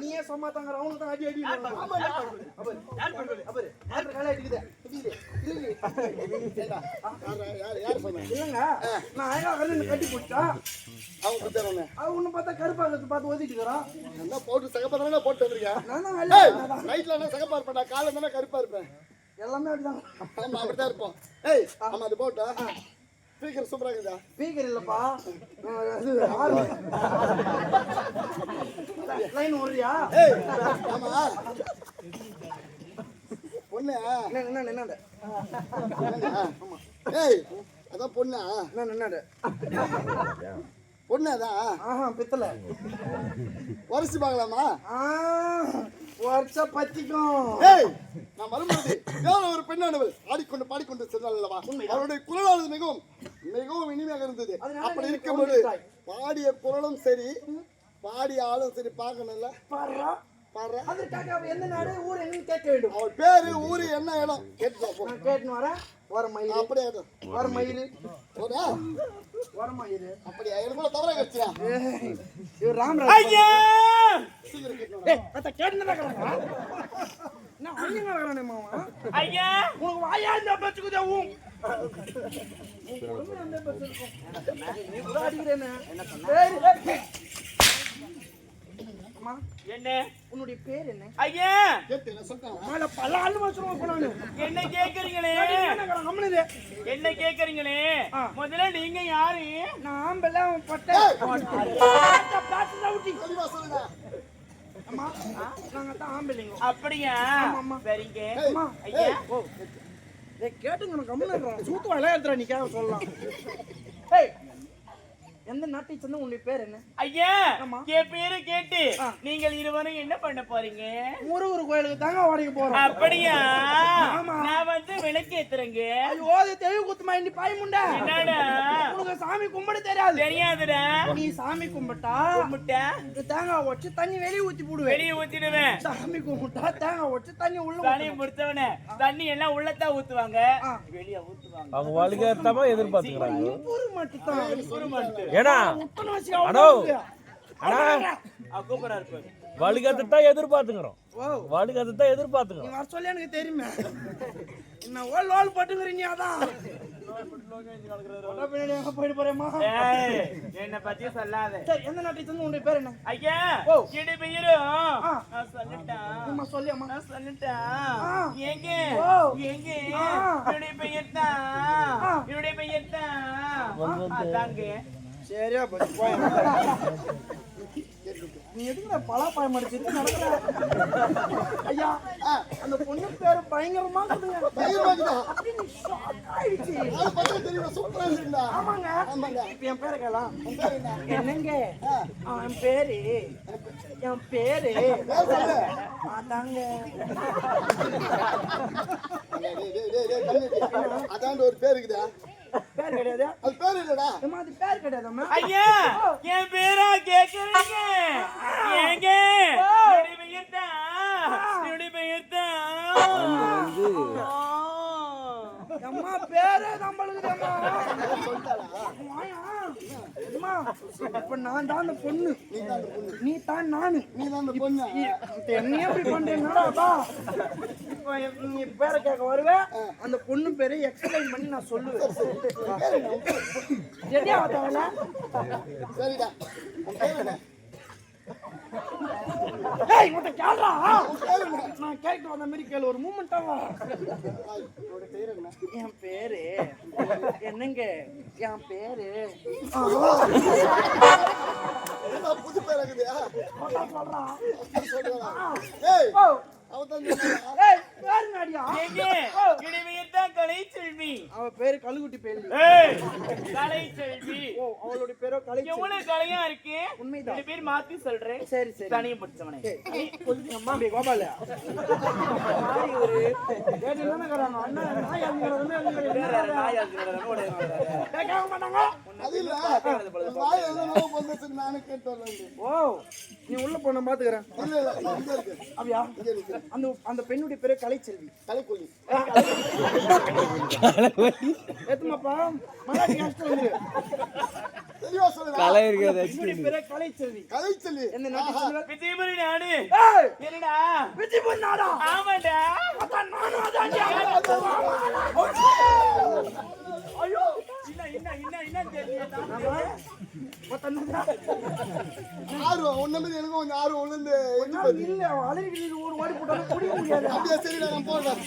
நீயே சும்மா தங்க ரவுண்ட் தான் அடி அடி இல்லங்க நான் அழகா கல்லு கட்டி போட்டா அவ ஒண்ணு பார்த்தா கருப்பாங்க பார்த்து ஓதிட்டு இருக்கிறான் நான் தான் வெள்ளை கருப்பா இருப்பேன். எல்லாமே அப்படிதான். ஆமா அப்படித்தான் இருப்போம். ஏய் ஆமா அது போட்டா. ஸ்பீக்கர் சூப்பரா இருக்குதா? ஸ்பீக்கர் இல்லப்பா. அது லைன் ஓடுறியா? ஏய் ஆமா. பொண்ணு? என்ன என்ன என்னண்ட ஏய் அதான் பொண்ணா. என்ன என்னண்ட பொண்ணு அதான். ஆஹா பித்தல உரசி பார்க்கலாமா? ஆ வருஷ பத்திக்கும். ஏய்! நான் மறுமொழி வேற ஒரு பெண்ணானவள் ஆடிக்கொண்டு பாடிக்கொண்டு சென்றாள் அல்லவா அவருடைய குரலானது மிகவும் மிகவும் இனிமையாக இருந்தது. அப்படி இருக்கும்போது. பாடிய குரலும் சரி பாடிய ஆளும் சரி பார்க்கணும்ல? அதற்காக எந்த நாடு ஊர் என்னன்னு கேட்க வேண்டும். அவள் பேரு ஊரு என்ன இடம்? கேட்டு போ. நான் கேட்டுன்னு வரேன். வர மயில். அப்படியே. வர மயில்? வர மயில். அப்படியா? எனக்கு கூட தவறா கட்சியா இவர் ராமராஜ் ஐயா! அத கேட்டுன்னு தான் நான் மாமா? ஐயா! உனக்கு வாயா இந்த பச்சுக்குதே ஊம் உன். நீ கூட சரி. அம்மா. என்ன? உன்னுடைய பேர் என்ன? ஐயா! கேட்டு நான் சொல்லிட்டேன் மேல பல ஆளு வச்சிருவோம் என்ன கேக்குறீங்களே? என்ன கேக்குறீங்களே? ஆ. முதல்ல நீங்க யாரு? நான் அவன் பட்டை. நாங்க தான் ஆம்பளைங்க. அப்படியா? ஆமா. சரிங்க. அம்மா. ஐயா. கேட்டுங்க கம்முன்னு சூத்து வலையா எடுத்துறா நீ கேட்க சொல்லலாம் எந்த நாட்டை சேர்ந்த உன்னுடைய பேர் என்ன? ஐயா. என் பேரு கேட்டு. நீங்கள் இருவரும் என்ன பண்ண போறீங்க? முருகர் கோயிலுக்கு தாங்க வாடகை போறோம். அப்படியா? ஆமா. நான் வந்து விளக்கு ஏத்துறேங்க ஐயோ அது தெய்வ குத்துமா நீ பாய் முண்டா? என்னடா? உனக்கு சாமி கும்பிட தெரியாது. தெரியாதுடா. நீ சாமி கும்பிட்டா கும்பிட்டா? இந்த தேங்காய் வச்சு தண்ணி வெளியே ஊத்தி போடுவேன். வெளியே ஊத்திடுவேன். சாமி கும்பிட்டா தேங்காய் வச்சு தண்ணி உள்ள தண்ணி முடிச்சவனே தண்ணி எல்லாம் உள்ளத்தான் ஊத்துவாங்க. வெளியே ஊத்துவாங்க. அவங்க வழிகாட்டாம எதிர்பார்த்துக்கிறாங்க. ஊரு மட்டும் தான். ஏன்னா அடோ. அண்ணா இருப்பாரு வழிகாட்டு எதிர்பார்த்துக்கிறோம். ஓ வழிகாட்டு தான் எதிர்பார்த்துக்கிறோம் வர சொல்லி எனக்கு தெரியுமே. என்ன ஓல் ஓல் பட்டுங்கிறீங்க அதான். என்னை பத்தி சொல்லாத. சரி எந்த நாட்டை உன்னுடைய பேர் என்ன? ஐயா ஓ. இடி பெயரும் சொல்லிட்டேன். அம்மா சொல்லி அம்மா. நான் சொல்லிட்டேன். எங்க. எங்க. என்னுடைய பெயர் தான். என்னுடைய பெயர் தான் அதாங்க. சரியா போய். நீ எதுக்கு பலாப்பாயம் அடிச்சுட்டு நடக்கிற? ஐயா அந்த பொண்ணு பேரு பயங்கரமா பயங்கரமா ஆமாங்க. இப்ப என் பேரை என்ன? என்னங்க? அவன் பேரு என் பேரு. அதாங்க. அதாண்ட ஒரு பேர் இருக்குதா? பேர் கிடையாது? அது பேர் இல்லடா. அம்மா அது பேர் கிடையாதும்மா? ஐயா என் பேரா கேக்குறீங்க? ஏங்க என்னுடைய பெயர் தான் என்னுடைய பெயர் தான் அம்மா பேரே நம்மளுக்கு அம்மா இப்ப நான் தான் அந்த பொண்ணு. நீ தான் நானு. நீ தான் அந்த பொண்ணு? என்னையே இப்படி நீ பேரை கேட்க வருவேன் அந்த பொண்ணு பேரை எக்ஸ்பிளைன் பண்ணி நான் சொல்லுவேன். ரெடியா வந்தவன சரிடா? ஏய் உன்கிட்ட கேள்றா நான் கேட்டு வந்த மாதிரி கேளு ஒரு மூமெண்டா வா. என் பேரு என்னங்க? என் பேரு? புது பேர் இருக்குதா. சொல்றான் ஏய். அவன் பேரு அவ கழுகுட்டி பேரு கலை செல்வி ஓ அவளுடைய பேரோ கலை எவ்வளவு கலையா இருக்கு உண்மைதான். ரெண்டு பேர் மாத்தி சொல்றேன் சரி சரி தனியும் படிச்சவனே அம்மா அப்படியே கோபால அண்ணா நாய் அது இல்ல. வாய் நோவு வந்துச்சுன்னு நானே கேட்டு வரேன் ஓ நீ உள்ள போன பாத்துக்கறேன். இல்ல இல்ல இங்க இருக்கேன் அப்படியா? இங்க இருக்கேன் அந்த அந்த பெண்ணுடைய பேரு கலைச்செல்வி. தலைக்கொல்லி ஏத்துமாப்பா? மலாடி கஷ்டம் வந்து தெளிவா சொல்லுடா கலை இருக்கிறது பெண்ணுடைய பேரு கலைச்செல்வி. கலைச்சொல்லி என்ன நாட்டு சொல்லுவ? விஜயபுரி நாடு ஏய்! என்னடா? விஜய் பண்ணாடா ஆமாடா அதான் நானும் அதான் ஐயோ என்ன என்ன என்ன என்ன தெரியல மத்தனடா ஆர்வம் ஒண்ணு மாதிரி எனக்கும் கொஞ்சம் ஆர்வம் எங்க போகுது? இல்ல அலறி ஒரு ஓடி போட்டாலும் குடிக்க முடியாது. அப்படியே சரிடா நான் போடுறேன்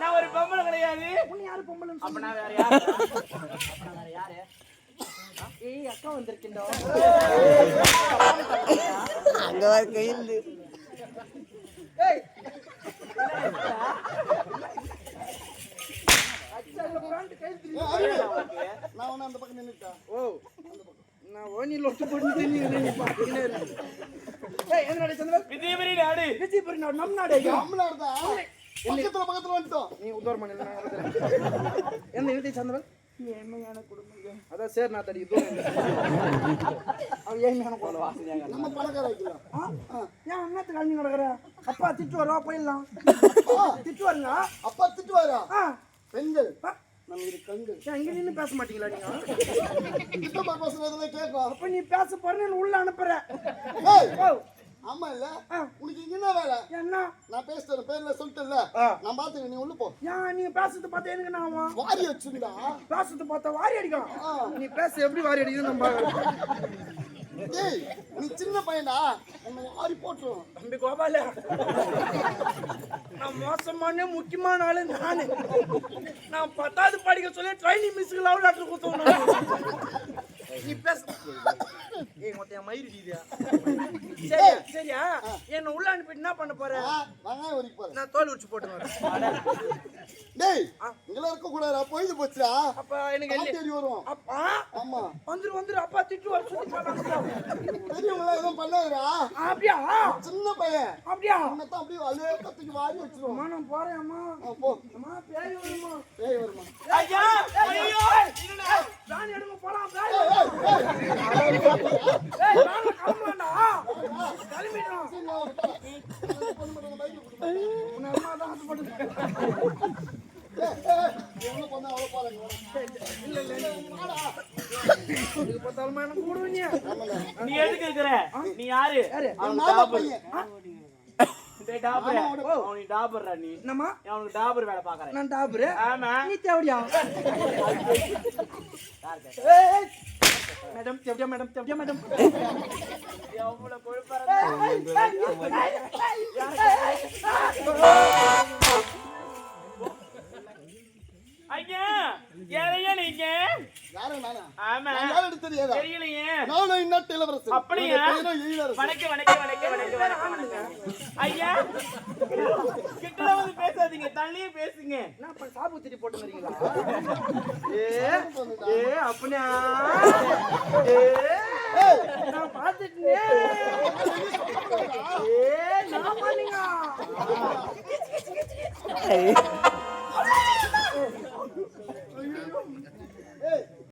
நான் ஒரு பொம்பளை கிடையாது. உன்னை யாரு பொம்பளைன்னு அப்ப சொன்னா? நான் வேற யாரு அப்ப நான் வேற யாரு? ஏய் அக்கா வந்திருக்கின்றோ? அங்க வர கையில் ஏய் ஏய், அறிவு. நான் ஒண்ணு அந்த பக்கம் நின்னுட்டேன் ஓ நான் ஓனியில் ஒட்டு போட்டு தெரியுங்க நீ. ஏய் என்ன நாடு சந்திரன் விஜயபுரி நாடு விஜயபுரி நாடு தான் பக்கத்துல பக்கத்துல வந்துட்டோம். நீ உத்தரமணி என்ன எழுதி சந்திரன் ஏழ்மையான குடும்பம் அதான் சரி நான் தடி தூரம் அவன் ஏழ்மையான குடும்பம். நம்ம பணக்கார வைக்கலாம்? ஏன் நடக்கிற? அப்பா திட்டு வரவா போயிடலாம். திட்டு வருங்க அப்பா திட்டுவாரா? ஆ. பெண்கள். இங்க நின்னு பேச மாட்டீங்களா நீங்க? கிட்ட பேசுறதுல கேட்கலாம் அப்ப நீ பேச போறேன்னு உள்ள அனுப்புற. ஆமா இல்ல. உனக்கு என்ன வேலை? என்ன? நான் பேசுறேன் பேர்ல சொல்லிட்டேன்ல. ஆ. நான் பாத்துக்கிறேன் நீ உள்ள போ. ஏன் நீ பேசுறது பார்த்தா எனக்கு ஆகும்? வாரி வச்சுடா பேசுறது பார்த்தா வாரி அடிக்கும். ஆ. நீ பேச எப்படி வாரி அடிக்குது நம்ம டேய் நீ சின்ன பையனா உன்னை வாரி போட்டுரும்? தம்பி கோபால. நான் மோசமான முக்கியமான ஆளு நானு. நான் பத்தாவது படிக்க சொல்லி ட்ரைனிங் மிஸ்ஸுக்கு லவ் லெட்டர் கொடுத்தோம் நீ பேச ஏய் மொத்த மயிறு டீதியா சரியா சரியா என்ன உள்ள அனுப்பிட்டு என்ன பண்ண போற ஆ, வெங்காயம் உரிக்க போறேன் நான் தோல் உரிச்சு போட்டு வரேன் டேய் இங்கெல்லாம் இருக்க கூடாதா பொழுது போச்சுடா அப்ப எனக்கு காத்து எல்லி- ஏறி வரும் அப்பா ஆமா வந்துரு வந்துரு அப்பா திட்டு வர சொல்லி போறாங்க எதுவும் பண்ணாதடா அப்படியா சின்ன பையன் அப்படியா உன்னை தான் அப்படியே அழுவே கத்துக்கு வாரி வச்சிருவோம் அம்மா நான் போறேன் அம்மா போ அம்மா பேய் வருமா பேய் வருமா ஐயா ஐயோ ராணி எடுங்க போலாம் பேய் நீ எதுக்கு இருக்கிற? நீ யாரு? அவன் பையன். டாபர். அவனுக்கு டாபர் வேலை பாக்குறேன் நான் டாபரு? ஆமா. நீ தேவடியா. மேடம் தேவடியா மேடம் தேவடியா மேடம்? எவ்வளவு கொழுப்பா ஐயா யாரையா நீங்க? யாரு ஆமா. நான் யாரும் தெரியாதா தெரியலையே. நானும் இந்நாட்டு இளவரசன். அப்படியா? வணக்கம் வணக்கம் வணக்கம் வணக்கம் வணக்கம். ஐயா கிட்ட வந்து பேசாதீங்க தள்ளியே பேசுங்க. நான் இப்ப சாப்பு திட்டி போட்டு வரீங்களா ஏ ஏ அப்பனா ஏ நான் பாத்துட்டேனே ஏ நான் பண்ணுங்க